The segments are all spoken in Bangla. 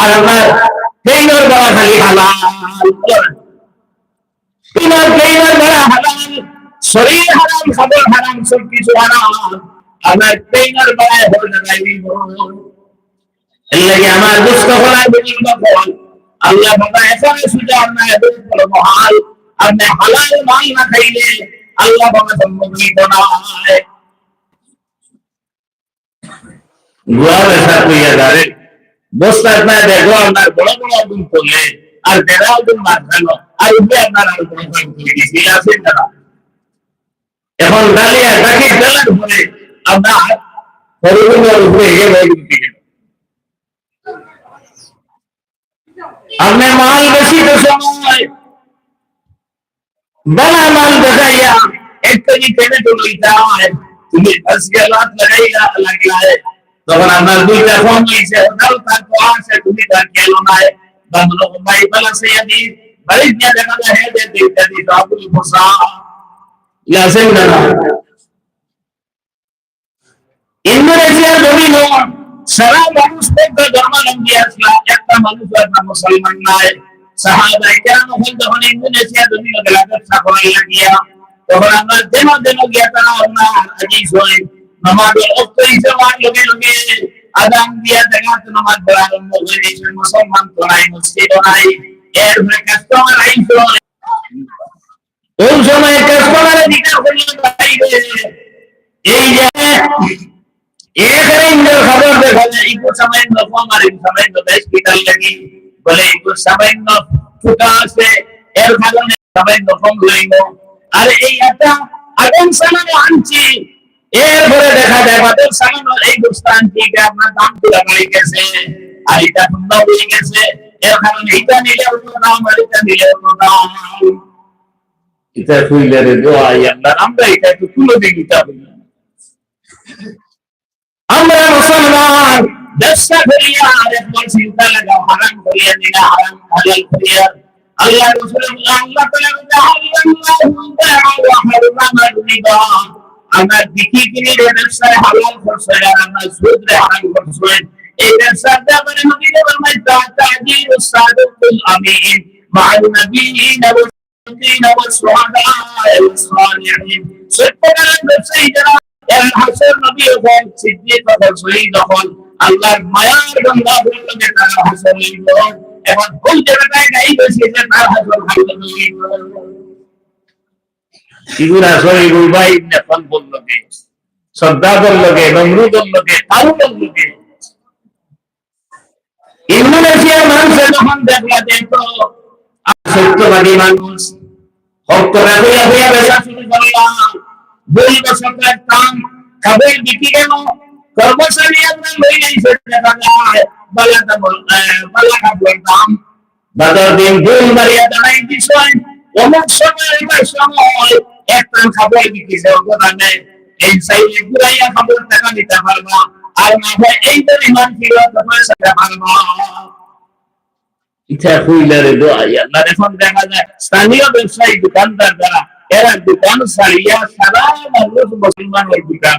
আর আপনার ট্রেনের বেড়া খালি হালাল। তোমার ট্রেনের বেড়া হালাল। শরীর হারাম খাবার হারাম, সব কিছু হারাম। আপনার ট্রেনের বেড়ায় হল লাগে আমার দুষ্ট করার বিভিন্ন ফল আল্লাহ বাবা এখন সুযোগ আপনার দুষ্ট মহাল। আপনি হালাল মাল না খাইলে আল্লাহ বাবা সম্মুখীন নয় গোয়া বেসা কইয়া যারে বস্তা আপনার দেখো আপনার বড় বড় আগুন করলে আর বেড়া আগুন মারখানো আর উপরে আপনার আর কোনো কাম করে দিয়েছে আছেন তারা এখন ডালিয়া ডাকি ডালার পরে আপনার হরিগুলোর উপরে এগিয়ে হয়ে গেল আপনি মাল বেশি তো সময় বলা মাল দেখাইয়া এক কেজি টেনে তো লইতে হয় তুমি আজকে লাত লাগাইলা লাগলায় তখন আপনার দুইটা ফোন হয়েছে ওটাও তার কোয়া আছে, তুমি তার কেলো নাই বান্ধব ভাই বলা সে আদি বাড়ি নিয়ে দেখা যায় হে দে দিতে দি আবুল মুসা ইয়াসেন না? ইন্দোনেশিয়ার জমিন সারা মানুষ থেকে ধর্মাবলম্বী আসলা একটা মানুষ একটা মুসলমান নাই। সাহাবাই কেন হল যখন ইন্দোনেশিয়া জমিন গেলা ব্যবসা করাই লাগিয়া, তখন আমরা যেন যেন গিয়া তারা আমরা আজিজ হই নামাজের অর্থ হিসেবে লগে লগে আদান দিয়া দেখা তো নামাজ পড়া আরম্ভ হয়ে গেছে মুসলমান তো নাই মসজিদ নাই এর কাস্টমার আইসো ওই সময় কাস্টমারের দিকে হইল এই যে এখানে ইন্দ্র খবর দেখা যায় ইকো সামান্য ফর্ম আর সামান্য হসপিটাল লাগি বলে ইকো সামান্য ফুটা আছে এর কারণে সামান্য ফর্ম লইব আর এই একটা আগুন সামান্য আনছি এরপরে দেখা যায় বাদল সামান্য এই আনছি এটা আপনার দাম পুরা বাড়ি গেছে আর এটা সুন্দর হয়ে গেছে এর কারণে এটা নিলে অন্য দাম আর এটা নিলে অন্য দাম এটা খুইলে রে দোয়া আল্লাহ আমরা এটা একটু তুলে দিই এটা আমরা মুসলমান ব্যবসা করিয়া আর একবার চিন্তা লাগাও হারাম করিয়া দিলা হারাম হালাল করিয়া আল্লাহ রাসূলুল্লাহ আল্লাহ তাআলা হারাম রিবা আমরা বিক্রি কিনে ব্যবসায় হালাল করছে আর আমরা সুদ রে হারাম করছে এই ব্যবসাটা মানে নবীর ফরমায় তাজির সাদুল আমিন মা নবীন والصديقين والشهداء والصالحين সত্যকারের ব্যবসায়ী যারা এর হাসর নবী এবং সিদ্দিক এবং শহীদ যখন আল্লাহর মায়ার গঙ্গা বললে তারা হাসর হইল এবং ভুল জায়গাটায় গাই বসে যে তার হাসর হইল এগুলা সহি রুবাই নেফল বলল কে শ্রদ্ধা বলল কে নমরু বলল কে তারু বলল কে ইন্দোনেশিয়ার মানুষের যখন দেখলা দেখো সত্যবাদী মানুষ ভক্ত হইয়া হইয়া বেচা শুরু করলাম দুই বছরের কাম কাবের বিক্রি গেল কর্মচারী আমরা লই নাই সেটা বালাটা বল বালাটা বলতাম বাজার দিন দুই মারিয়া দাঁড়াই বিষয় অমুক সময় এবার একটা খাবার বিক্রি সে অবদানে এই সাইলে ঘুরাইয়া খাবার টাকা দিতে পারবা আর না হয় এই পরিমাণ ছিল তোমার সাথে পারবা ইচ্ছা আল্লাহ এখন দেখা যায়, স্থানীয় ব্যবসায়ী দোকানদার যারা, এরা দোকান সারা মানুষ মুসলমান দোকান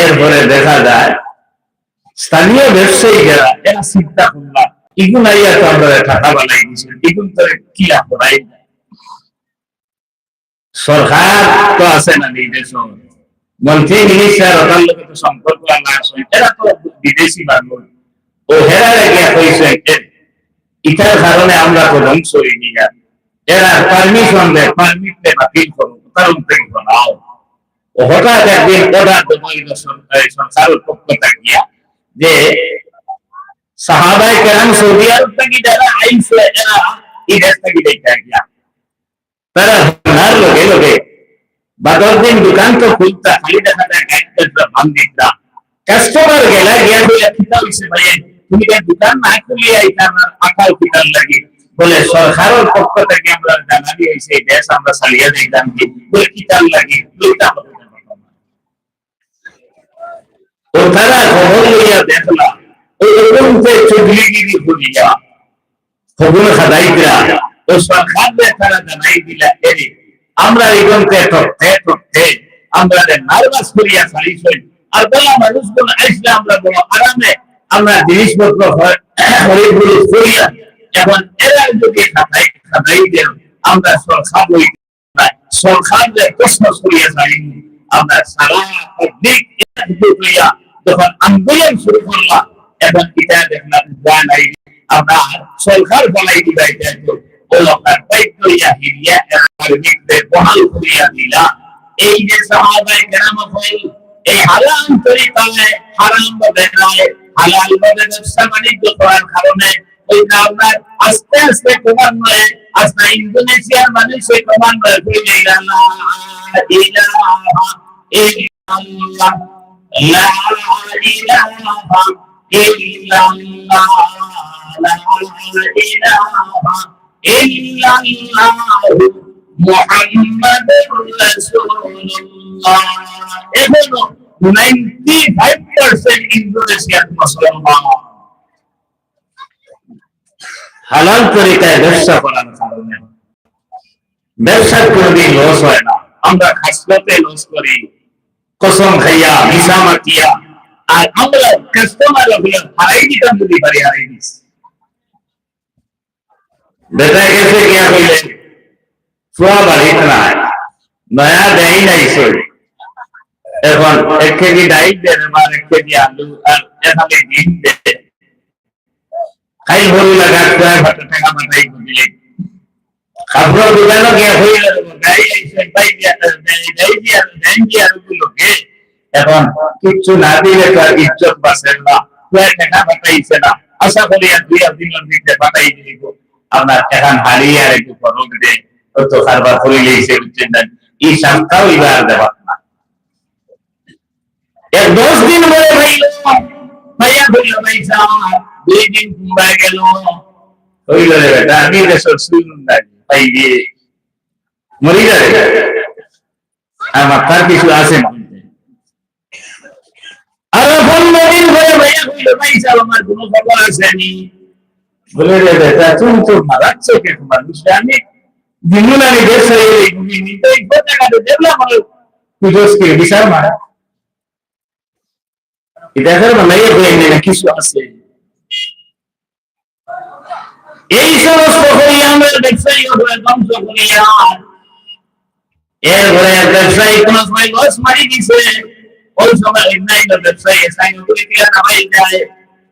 এরপরে দেখা যায়, স্থানীয় ব্যবসায়ী যারা, এরা চিন্তা করলাম ইগুন আইয়া তো আমরা টাকা বানাই দিছি ইগুন তো কি আপনারাই সরকার তো আছে না নির্দেশ মন্ত্রী মিনিস্টার ওটার লোকে তো সম্পর্ক না আছে এরা তো বিদেশি মানুষ। ও হেরা গিয়া কইছে ইটার কারণে আমরা তো ধ্বংস হয়ে গিয়া এরা পারমিশন দেয় পারমিট দেয়, বাতিল করো কারণ থেকে বানাও হঠাৎ একদিন দেবো সরকারের পক্ষ থাকিয়া যে সাহাবাই কেরাম সৌদি আরব থেকে যারা আইসে এরা এই দেশ থেকে দেখতে গিয়া তারা হার লোকে লোকে বাদর দিন দোকান তো খুলতা খালি দেখা যায় একটা ভাঙ্গিতা কাস্টমার গেলা গিয়া বলে কিতা হইছে ভাই তুমি যে দোকান না খুলিয়া এটা আমার আকাল কিতার লাগি বলে সরকারের পক্ষ থেকে আমরা জানালি হইছে এই দেশ আমরা চালিয়ে দিতাম কি বলে কিতার লাগি লইতা হবে ও তারা খবর যে চুগলিগিরি হলিয়া খবর খাদাইরা ও সরকার তারা জানাই দিলা এরে আমরা এগোতে ঠকতে ঠকতে আমরা নার্ভাস করিয়া সারিছই আর বলা মানুষগুলো আসলে আমরা বড় আরামে আমরা জিনিসপত্র হরিগুলো করিয়া এখন এরা যদি খাতাই খাতাই দেন আমরা সরকার হইতে সরকারের প্রশ্ন করিয়া যাইনি আমরা সারা দিক করিয়া যখন আন্দোলন শুরু করলাম এখন এটা দেখলাম যা নাই আমরা সরকার বলাই দিবাই যাইতো ও লোকের দায়িত্ব ইয়া হিরিয়া আর দিকতে বহাল করিয়া দিলা। এই যে সাহাবাই কেরাম হল এই হালাল তরিকায়, হারাম বেলায় হালাল ভাবে ব্যবসা বাণিজ্য করার কারণে ওই আমরা আস্তে আস্তে ক্রমান্বয়ে, আস্তে ইন্দোনেশিয়ার মানুষে ক্রমান্বয়ে ফিরে ইলাহা ইলাহা ইল্লাল্লাহ লা ইলাহা ইল্লাল্লাহ মুহাম্মাদুর রাসূলুল্লাহ এখনও 95% ইন্দোনেশিয়ান মুসলমান হালাল তরিকায় ব্যবসা করার কারণে। ব্যবসার কোনোদিন লস হয় না। আমরা খাসলতে লস করি। কসম খাইয়া মিশা মাতিয়া আর আমরা কাস্টমার হলে হারাই দিতাম যদি পারি হারাই দিস বেটা গেছে গিয়া কইলেন সোয়া বাড়িতে নাই নয়া দেয় নাই সই এখন এক কেজি ডাইল দেন আর এক কেজি আলু আর এখানে ডিম দেন খাই ভরি লাগা কয় ভাত টাকা মাথায় দিলে খাবার দোকানে গিয়ে হইল গাই আইছে পাই দিয়া দেই দিয়া দেই দিয়া লোকে এখন কিচ্ছু না দিলে তো আর ইজ্জত বাঁচে না। টাকা পাঠাইছে না। আশা করি আর দুই দিনের দিকে পাঠাই দিব। আপনার এখন হারিয়ে আর একটু খরচ দে তো কারবার করে গেছে বুঝছেন না? এই সামটাও এবার দেওয়া না। এক দশ দিন পরে ভাইল। ভাইয়া হইল ভাই দুই দিন কুম্বায় গেল। হইল রে বেটা, আমি দেশের শুনুন ভাই দিয়ে মরি যাবে আমার তার কিছু আছে আর পনেরো দিন পরে ভাইয়া হইল ভাই সাহেব আমার কোনো খবর আসেনি। বলে, রে বেটা তুমি তো মারাচ্ছ কে তোমার আমি দিনুন আমি দেশ হয়ে এই ভূমি তো এই দেখলাম আমার পুজোসকে বিশাল মারা দেখার বানাইয়া হয়ে না কিছু আছে। এই সমস্ত করি আমরা ব্যবসায়ী হয়ে সময় লস মারি দিছে। ওই সময় অন্যান্য ব্যবসায়ী সাইন করে দিয়া নামাই যায়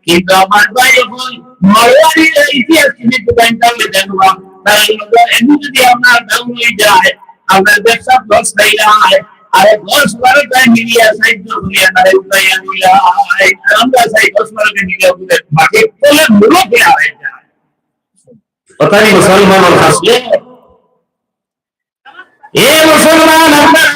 কিন্তু আমার ভাই যখন মারোয়ারির ইতিহাস তুমি তো জানতে দেখলাম তাহলে এমনি যদি আপনার ডাউন হয়ে যায় আপনার ব্যবসা লস হয়ে যায় আরে দশ বারোটা মিলিয়া সাহিত্য করিয়া না উঠাইয়া নিলা আমরা সাই দশ বারোটা মিলিয়া উঠে মাকে তোলে মূলো দেওয়া হয়ে যায় কথাই মুসলমান হাসলে এ মুসলমান আপনার আমার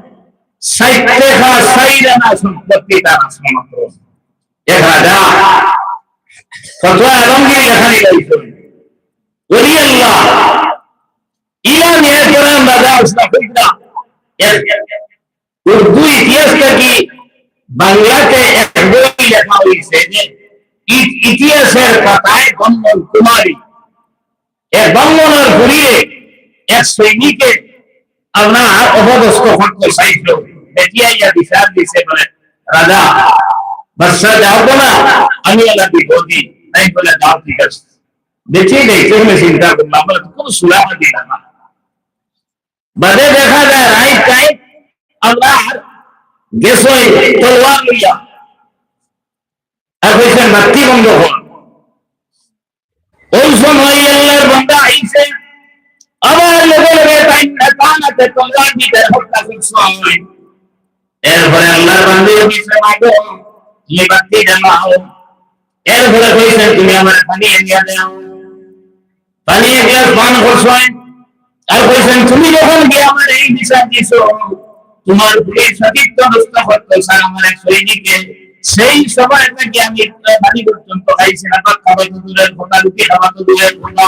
উর্দু ইতিহাসটা কি? বাংলাতে এক বই লেখা হয়েছে ইতিহাসের পাতায় বন্ধন কুমারী। এক বঙ্গনার ঘুরিয়ে এক সৈনিকে আপনার অপদস্থ করতে চাইছিল দেখিয়া ইয়া বিচার দিছে বলে রাজা বাদশাহ যাও না আমি আল্লাহ বিপদি নাই বলে যাও ঠিক আছে দেখি নেই তুমি চিন্তা করলাম বলে কোন সুলাহা দিলাম না বাদে দেখা যায় রাইট টাইম আল্লাহ গেছই তলোয়ার লইয়া আর বন্ধ কর ওই সময় আল্লাহর বান্দা আইছে এরপরে তুমি বাতি এরপরে দাও। তুমি যখন গিয়ে আমার এই দিশা দিছো, তোমার পুলিশ সতীর্থ নষ্ট করতো স্যার আমার এক সৈনিকে সেই সময় থেকে আমি পানি পর্যন্ত খাইছি না। খাবার দূরের কথা, লুকিয়ে খাওয়া দূরের কথা।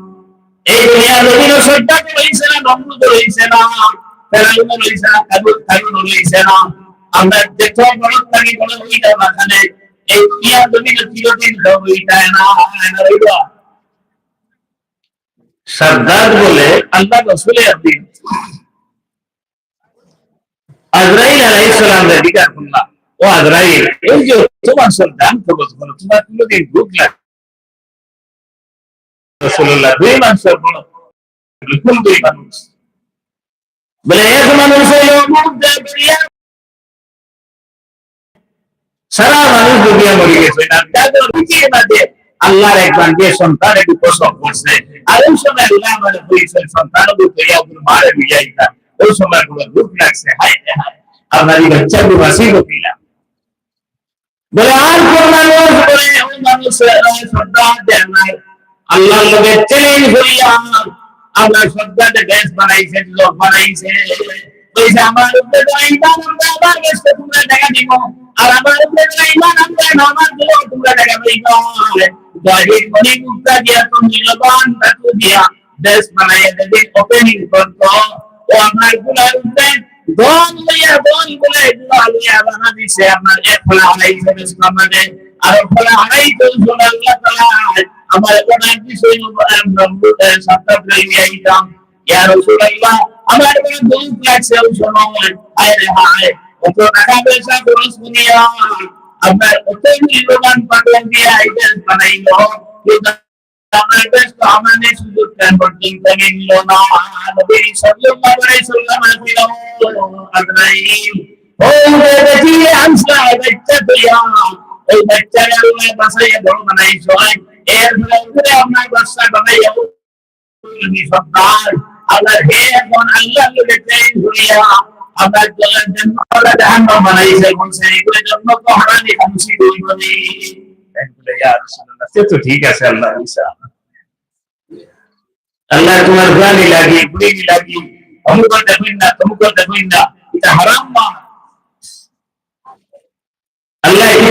এই দুনিয়ার রবিন সত্যাকে রয়েছে না নমরুদ রয়েছে না ফেরাউন রয়েছে না, কাবুল কারুন রয়েছে না। আমরা যত বড় থাকি বড় হইটা মাঝখানে, এই দুনিয়ার রবিন চিরদিন হইটা না না রইবা সর্দার বলে আল্লাহ রসুলের একদিন আজরাইল আলাইহিস সালাম জিজ্ঞাসা করলাম। ও আজরাইল, এই যে তোমার সন্তান খবর তোমার কোনোদিন ভুক লাগে রাসূলুল্লাহ, দুই মানুষের বড় বিলকুল দুই মানুষ বলে, এক মানুষ দুনিয়া সারা মানুষ দুনিয়া মরে গেছে আল্লাহর এক বান্দে সন্তান একটু প্রসব করছে, আর ওই সময় আল্লাহ মানে হয়েছে সন্তান দুনিয়া উপর মারে ওই সময় পুরো দুঃখ লাগছে, হায় হায় আপনার এই বাচ্চা বাসি হইলাম বলে, আর কোন মানুষ বলে, ওই মানুষ শ্রদ্ধা দেয় নাই। আল্লাহর লগে চ্যালেঞ্জ করিয়া আমরা শ্রদ্ধাতে দেশ বানাইছে লোক বানাইছে। কইছে আমার উপরে ইমান আমরা আবার গেছে তোমরা টাকা দিব। আর আমার উপরে ইমান আমরা নামাজ দিলে তোমরা টাকা দিব। গাড়ির মনি মুক্তা দিয়া তো নিলবান ধাতু দিয়া দেশ বানাইয়া দেবে ওপেনিং করতো। ও আমারগুলার উপরে দন লইয়া দন বলে গুলা লইয়া বানা দিছে। আমার এক ফলা আমাদের। আর ফলা আড়াইছে আল্লাহ তাআলা আমার কোরআন বিষয় সত্তা প্রেমী আইতাম ইয়া রাসূলুল্লাহ আমার বড় দুঃখ লাগছে ওই সময় আয় রে হায় কত টাকা পয়সা খরচ করিয়া আপনার কত মূল্যবান পাগল দিয়ে আইডেল বানাইলো কিন্তু আমার বেশ তো আমাদের সুযোগ কেন পর্যন্ত মিলল না নবী সাল্লাল্লাহু আলাইহি সাল্লাম কইলো আজরাইল ও বেটি আনসা বাচ্চা তুইয়া ওই বাচ্চারা আল্লাহ বাসায় বড় বানাইছো এর ফলে আপনার বাচ্চা বানাইয়া সন্তান আল্লাহ হে এখন আল্লাহ লোকে ঘুরিয়া আপনার জন্য জাহান্ন বানাইছে বলছে এগুলো জন্য তো হারানি খামসি করিব সে তো ঠিক আছে আল্লাহ আল্লাহ তোমার গানি লাগি গুড়ি লাগি। অমুক দেখুন না তমুক দেখুন না। এটা হারাম না আল্লাহ এটা আল্লাহ কথা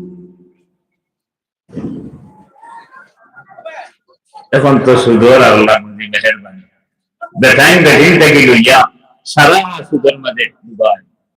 এখন তো সুদর আল্লাহ মেহরবানি বেটাইন বেটিন থেকে লইয়া সারা সুদের মধ্যে ডুবায়